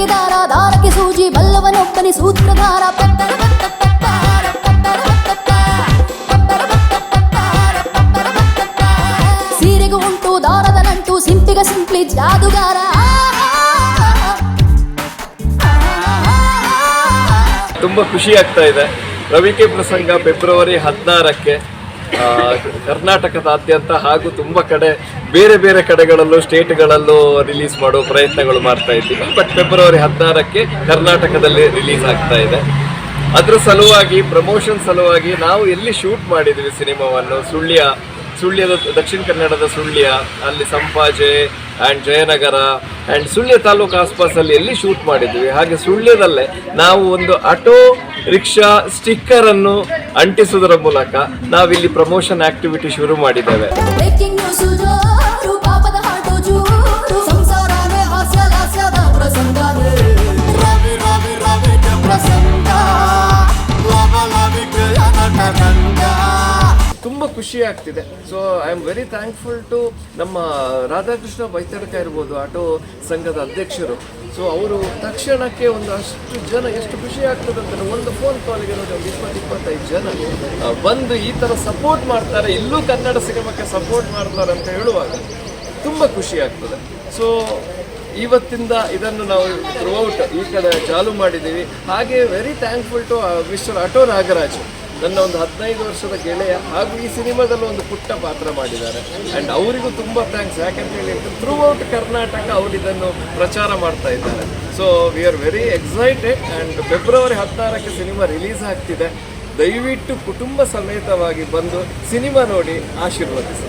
ಧ್ವನಿ ದಾರ, ದಾರಕ್ಕೆ ಸೂಜಿ, ಬಲ್ಲವನೊಬ್ಬನಿ ಸೂತ್ರಧಾರ ಪತ್ತ ಸೀರೆಗೂ ಉಂಟು, ದಾರದ ನಂಟು, ಸಿಂಪಿಗ ಸಿಂಪ್ಲಿ ಜಾದುಗಾರ. ತುಂಬಾ ಖುಷಿ ಆಗ್ತಾ ಇದೆ. ರವಿಕೆ ಪ್ರಸಂಗ ಫೆಬ್ರವರಿ ಹದಿನಾರಕ್ಕೆ. ಕರ್ನಾಟಕದಾದ್ಯಂತ ಹಾಗೂ ತುಂಬ ಕಡೆ, ಬೇರೆ ಬೇರೆ ಕಡೆಗಳಲ್ಲೂ, ಸ್ಟೇಟ್ಗಳಲ್ಲೂ ರಿಲೀಸ್ ಮಾಡೋ ಪ್ರಯತ್ನಗಳು ಮಾಡ್ತಾ ಇದ್ದೀವಿ. ಬಟ್ ಫೆಬ್ರವರಿ ಹದಿನಾರಕ್ಕೆ ಕರ್ನಾಟಕದಲ್ಲಿ ರಿಲೀಸ್ ಆಗ್ತಾ ಇದೆ. ಅದ್ರ ಸಲುವಾಗಿ ಪ್ರಮೋಷನ್ ಸಲುವಾಗಿ ನಾವು ಎಲ್ಲಿ ಶೂಟ್ ಮಾಡಿದ್ವಿ ಸಿನಿಮಾವನ್ನು? ಸುಳ್ಯ, ಸುಳ್ಯದ, ದಕ್ಷಿಣ ಕನ್ನಡದ ಸುಳ್ಯ, ಅಲ್ಲಿ ಸಂಪಾಜೆ ಆ್ಯಂಡ್ ಜಯನಗರ ಆ್ಯಂಡ್ ಸುಳ್ಯ ತಾಲೂಕು ಆಸ್ಪಾಸಲ್ಲಿ ಎಲ್ಲಿ ಶೂಟ್ ಮಾಡಿದ್ವಿ. ಹಾಗೆ ಸುಳ್ಯದಲ್ಲೇ ನಾವು ಒಂದು ಆಟೋ, ರಿಕ್ಷಾ ಸ್ಟಿಕ್ಕರನ್ನು ಅಂಟಿಸುವುದರ ಮೂಲಕ ನಾವಿಲ್ಲಿ ಪ್ರಮೋಷನ್ ಆಕ್ಟಿವಿಟಿ ಶುರು ಮಾಡಿದ್ದೇವೆ. ಖುಷಿ ಆಗ್ತಿದೆ. So I am very thankful to ನಮ್ಮ ರಾಧಾಕೃಷ್ಣ ಬೈತಡ್ಕ ಇರ್ಬೋದು, ಆಟೋ ಸಂಘದ ಅಧ್ಯಕ್ಷರು. ಸೊ ಅವರು ತಕ್ಷಣಕ್ಕೆ ಒಂದು ಅಷ್ಟು ಜನ ಎಷ್ಟು ಖುಷಿ ಆಗ್ತದೆ ಅಂತ ಒಂದು ಫೋನ್ ಕಾಲಿಗೆ ಒಂದು ಇಪ್ಪತ್ತು, ಇಪ್ಪತ್ತೈದು ಜನ ಬಂದು ಈ ಥರ ಸಪೋರ್ಟ್ ಮಾಡ್ತಾರೆ. ಇಲ್ಲೂ ಕನ್ನಡ ಸಿನಿಮಾಕ್ಕೆ ಸಪೋರ್ಟ್ ಮಾಡ್ತಾರೆ ಅಂತ ಹೇಳುವಾಗ ತುಂಬ ಖುಷಿ ಆಗ್ತದೆ. ಸೊ ಇವತ್ತಿಂದ ಇದನ್ನು ನಾವು ಥ್ರೂಔಟ್ ಈ ಕಡೆ ಚಾಲು ಮಾಡಿದ್ದೀವಿ. ಹಾಗೆ very thankful to mister auto Nagaraj. ನನ್ನ ಒಂದು ಹದಿನೈದು ವರ್ಷದ ಗೆಳೆಯ ಹಾಗೂ ಈ ಸಿನಿಮಾದಲ್ಲಿ ಒಂದು ಪುಟ್ಟ ಪಾತ್ರ ಮಾಡಿದ್ದಾರೆ. ಆ್ಯಂಡ್ ಅವರಿಗೂ ತುಂಬ ಥ್ಯಾಂಕ್ಸ್ ಯಾಕಂತ ಹೇಳಿ ಥ್ರೂ ಔಟ್ ಕರ್ನಾಟಕ ಅವರು ಇದನ್ನು ಪ್ರಚಾರ ಮಾಡ್ತಾ ಇದ್ದಾರೆ. So we are very excited and February ಹದಿನಾರಕ್ಕೆ cinema release ಆಗ್ತಿದೆ. ದಯವಿಟ್ಟು ಕುಟುಂಬ ಸಮೇತವಾಗಿ ಬಂದು ಸಿನಿಮಾ ನೋಡಿ ಆಶೀರ್ವದಿಸಿ.